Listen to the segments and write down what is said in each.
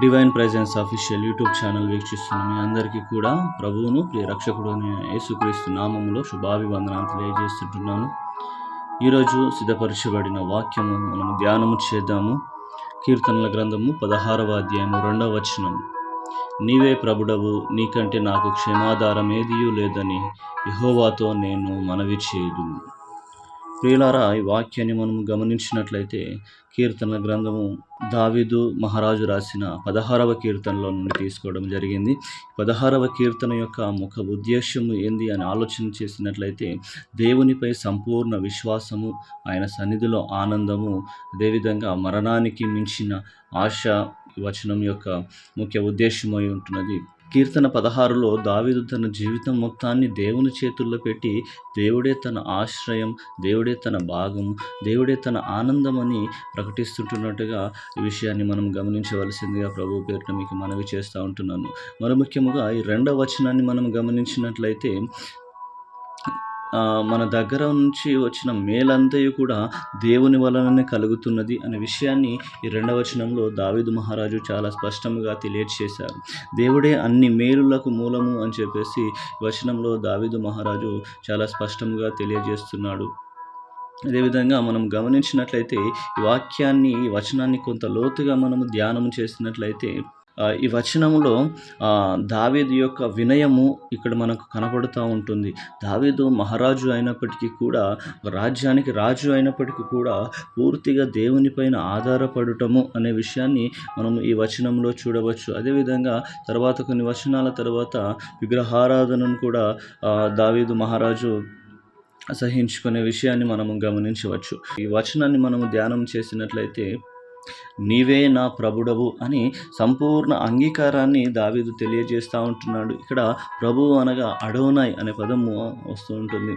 Divine presence official YouTube channel వీక్షిస్తున్న మీ అందరికీ కూడా ప్రభువును ప్రియ రక్షకుడు యేసుక్రీస్తు నామములో శుభాభివందనాలు తెలియజేస్తుంటున్నాను. ఈరోజు సిద్ధపరచబడిన వాక్యము మనము ధ్యానము చేద్దాము. కీర్తనల గ్రంథము పదహారవ అధ్యాయము రెండవ వచనం నీవే ప్రభుడవు నీకంటే నాకు క్షమాధారం ఏదియూ లేదని యహోవాతో నేను మనవి చేయదు ప్రియులారా ఈ వాక్యాన్ని మనం గమనించినట్లయితే కీర్తన గ్రంథము దావిదు మహారాజు రాసిన పదహారవ కీర్తనలో నుండి తీసుకోవడం జరిగింది. పదహారవ కీర్తన యొక్క ముఖ ఉద్దేశము ఏంది అని ఆలోచన చేసినట్లయితే దేవునిపై సంపూర్ణ విశ్వాసము ఆయన సన్నిధిలో ఆనందము అదేవిధంగా మరణానికి మించిన ఆశ వచనం యొక్క ముఖ్య ఉద్దేశమై ఉంటున్నది. కీర్తన పదహారులో దావిదు తన జీవితం మొత్తాన్ని దేవుని చేతుల్లో పెట్టి దేవుడే తన ఆశ్రయం దేవుడే తన భాగం దేవుడే తన ఆనందం అని ప్రకటిస్తుంటున్నట్టుగా ఈ విషయాన్ని మనం గమనించవలసిందిగా ప్రభు పేరుట మీకు మనవి చేస్తూ ఉంటున్నాను. మరి ముఖ్యముగా ఈ రెండవ వచనాన్ని మనం గమనించినట్లయితే మన దగ్గర నుంచి వచ్చిన మేలంతయు కూడా దేవుని వలననే కలుగుతున్నది అనే విషయాన్ని ఈ రెండవ వచనంలో దావిదు మహారాజు చాలా స్పష్టంగా తెలియచేశారు. దేవుడే అన్ని మేలులకు మూలము అని చెప్పేసి వచనంలో దావిదు మహారాజు చాలా స్పష్టంగా తెలియజేస్తున్నాడు. అదేవిధంగా మనం గమనించినట్లయితే ఈ వాక్యాన్ని ఈ వచనాన్ని కొంత లోతుగా మనము ధ్యానం చేసినట్లయితే ఈ వచనంలో దావీదు యొక్క వినయము ఇక్కడ మనకు కనపడుతూ ఉంటుంది. దావీదు మహారాజు అయినప్పటికీ కూడా రాజ్యానికి రాజు అయినప్పటికీ కూడా పూర్తిగా దేవునిపైన ఆధారపడటము అనే విషయాన్ని మనం ఈ వచనంలో చూడవచ్చు. అదేవిధంగా తర్వాత కొన్ని వచనాల తర్వాత విగ్రహారాధనను కూడా దావీదు మహారాజు అసహించుకునే విషయాన్ని మనము గమనించవచ్చు. ఈ వచనాన్ని మనము ధ్యానం చేసినట్లయితే నీవే నా ప్రభుడవు అని సంపూర్ణ అంగీకారాన్ని దావీదు తెలియజేస్తూ ఉంటున్నాడు. ఇక్కడ ప్రభువు అనగా అడోనాయ్ అనే పదము వస్తూ ఉంటుంది.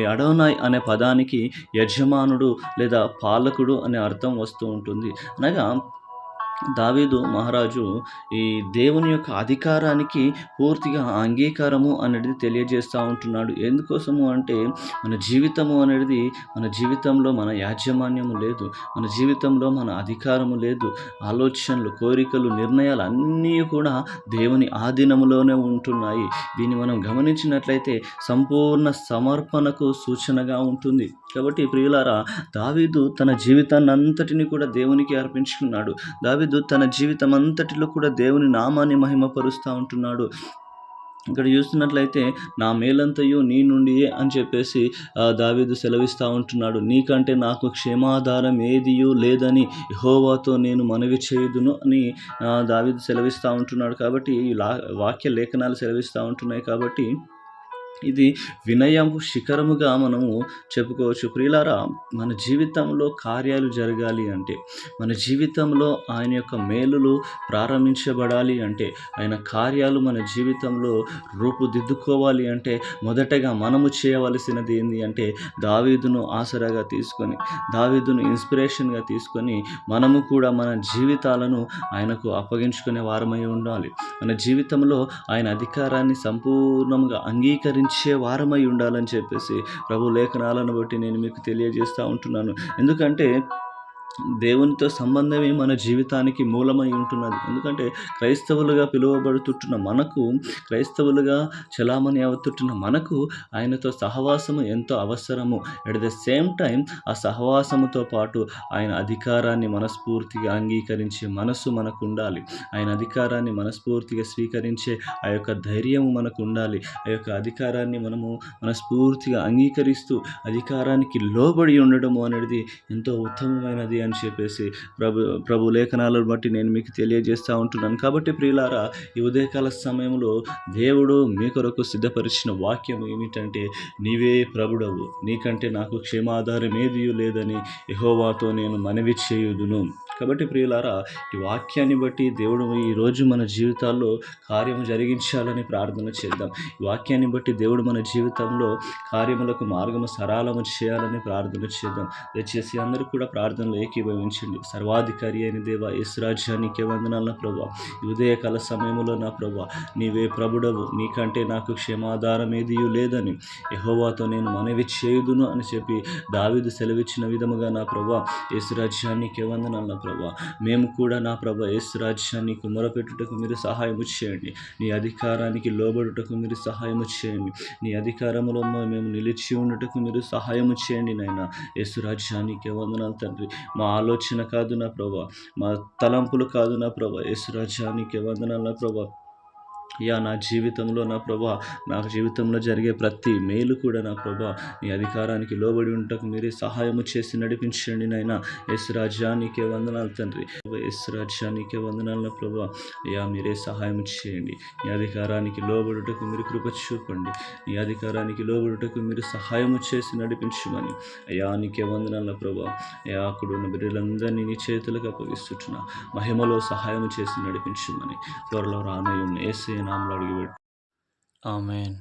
ఈ అడోనాయ్ అనే పదానికి యజమానుడు లేదా పాలకుడు అనే అర్థం వస్తూ ఉంటుంది. అనగా దావీదు మహారాజు ఈ దేవుని యొక్క అధికారానికి పూర్తిగా అంగీకారము అనేది తెలియజేస్తూ ఉంటున్నాడు. ఎందుకోసము అంటే మన జీవితము అనేది మన జీవితంలో మన యాజమాన్యము లేదు మన జీవితంలో మన అధికారము లేదు ఆలోచనలు కోరికలు నిర్ణయాలు అన్నీ కూడా దేవుని ఆధీనములోనే ఉంటున్నాయి. దీన్ని మనం గమనించినట్లయితే సంపూర్ణ సమర్పణకు సూచనగా ఉంటుంది. కాబట్టి ప్రియులారా దావీదు తన జీవితాన్ని అంతటిని కూడా దేవునికి అర్పించుకున్నాడు. దావీదు దావీదు తన జీవితం అంతటిలో కూడా దేవుని నామాన్ని మహిమపరుస్తూ ఉంటున్నాడు. ఇక్కడ చూస్తున్నట్లయితే నా మేలంతయు నీ నుండియే అని చెప్పేసి దావీదు సెలవిస్తూ ఉంటున్నాడు. నీకంటే నాకు క్షేమాధారం ఏదియో లేదని హోవాతో నేను మనవి చేయుదును అని దావీదు సెలవిస్తూ ఉంటున్నాడు. కాబట్టి ఈ వాక్య లేఖనాలు సెలవిస్తూ ఉంటున్నాయి. కాబట్టి ఇది వినయము శిఖరముగా మనము చెప్పుకోవచ్చు. ప్రియులారా మన జీవితంలో కార్యాలు జరగాలి అంటే మన జీవితంలో ఆయన యొక్క మేలులు ప్రారంభించబడాలి అంటే ఆయన కార్యాలు మన జీవితంలో రూపుదిద్దుకోవాలి అంటే మొదటగా మనము చేయవలసినది ఏంటి అంటే దావీదును ఆసరాగా తీసుకొని దావీదును ఇన్స్పిరేషన్గా తీసుకొని మనము కూడా మన జీవితాలను ఆయనకు అప్పగించుకునే వారమై ఉండాలి. మన జీవితంలో ఆయన అధికారాన్ని సంపూర్ణంగా అంగీకరించి ఇచ్చే వారమై ఉండాలని చెప్పేసి ప్రభు లేఖనాలను బట్టి నేను మీకు తెలియజేస్తూ ఉంటున్నాను. ఎందుకంటే దేవునితో సంబంధమే మన జీవితానికి మూలమై ఉంటున్నది. ఎందుకంటే క్రైస్తవులుగా పిలువబడుతుంటున్న మనకు క్రైస్తవులుగా చలామణి అవుతుంటున్న మనకు ఆయనతో సహవాసము ఎంతో అవసరము. అట్ ద సేమ్ టైం ఆ సహవాసముతో పాటు ఆయన అధికారాన్ని మనస్ఫూర్తిగా అంగీకరించే మనస్సు మనకు ఉండాలి ఆయన అధికారాన్ని మనస్ఫూర్తిగా స్వీకరించే ఆ యొక్క ధైర్యము మనకు ఉండాలి ఆ యొక్క అధికారాన్ని మనము మనస్ఫూర్తిగా అంగీకరిస్తూ అధికారానికి లోబడి ఉండడము అనేది ఎంతో ఉత్తమమైనది అని చెప్పేసి ప్రభు ప్రభు లేఖనాలను బట్టి నేను మీకు తెలియజేస్తూ ఉంటున్నాను. కాబట్టి ప్రియులారా ఈ ఉదయకాల సమయంలో దేవుడు మీ కొరకు సిద్ధపరిచిన వాక్యం ఏమిటంటే నీవే ప్రభుడవు నీకంటే నాకు క్షేమాధారం ఏది లేదని యహోవాతో నేను మనవి చేయుదును. కాబట్టి ప్రియులారా ఈ వాక్యాన్ని బట్టి దేవుడు ఈరోజు మన జీవితాల్లో కార్యం జరిగించాలని ప్రార్థన చేద్దాం. ఈ వాక్యాన్ని బట్టి దేవుడు మన జీవితంలో కార్యములకు మార్గము సరాలము చేయాలని ప్రార్థన చేద్దాం. దయచేసి అందరూ కూడా ప్రార్థనలు ఏకీభవించండి సర్వాధికారి అయిన దేవ యేసు రాజ్యానికి వందనాల ప్రభా. ఉదయకాల సమయంలో నా ప్రభా నీవే ప్రభుడవు. నీకంటే నాకు క్షమాధారం ఏది లేదని యహోవాతో నేను మనవి చేయుదును అని చెప్పి దావిదు సెలవిచ్చిన విధముగా నా ప్రభా యేసు రాజ్యానికి నా ప్రభా. మేము కూడా నా ప్రభా యేసు రాజ్యానికి మొరపెట్టుటకు మీరు సహాయం చేయండి. నీ అధికారానికి లోబడుటకు మీరు సహాయం చేయండి. నీ అధికారంలో మేము నిలిచి ఉండటకు మీరు సహాయం చేయండి నాయన. యేసు వందనాలు తండ్రి. మా ఆలోచన కాదు నా ప్రభా మా తలంపులు కాదు నా ప్రభా. యేసు రాజ్యానికి వందనాలు నా ప్రభా. అయ్యా నా జీవితంలో నా ప్రభా నా జీవితంలో జరిగే ప్రతి మేలు కూడా నా ప్రభా నీ అధికారానికి లోబడి ఉంటకు మీరే సహాయము చేసి నడిపించండి నాయన. ఎస్ రాజ్యానికే వందనాలు తండ్రి. ఎస్ రాజ్యానికే వందనాలు నా ప్రభా. అయ్యా మీరే సహాయం చేయండి. నీ అధికారానికి లోబడుటకు మీరు కృప చూపండి. నీ అధికారానికి లోబడుటకు మీరు సహాయము చేసి నడిపించమని అయ్యా నీకే వందనాల ప్రభా. అయ్యా అక్కడ ఉన్న బిడ్డలందరినీ నీ చేతులకు అప్పగిస్తున్నా మహిమలో సహాయం చేసి నడిపించమని త్వరలో రానయ్యున్న ఏసైనా నామలు అడిగి ఆమెన్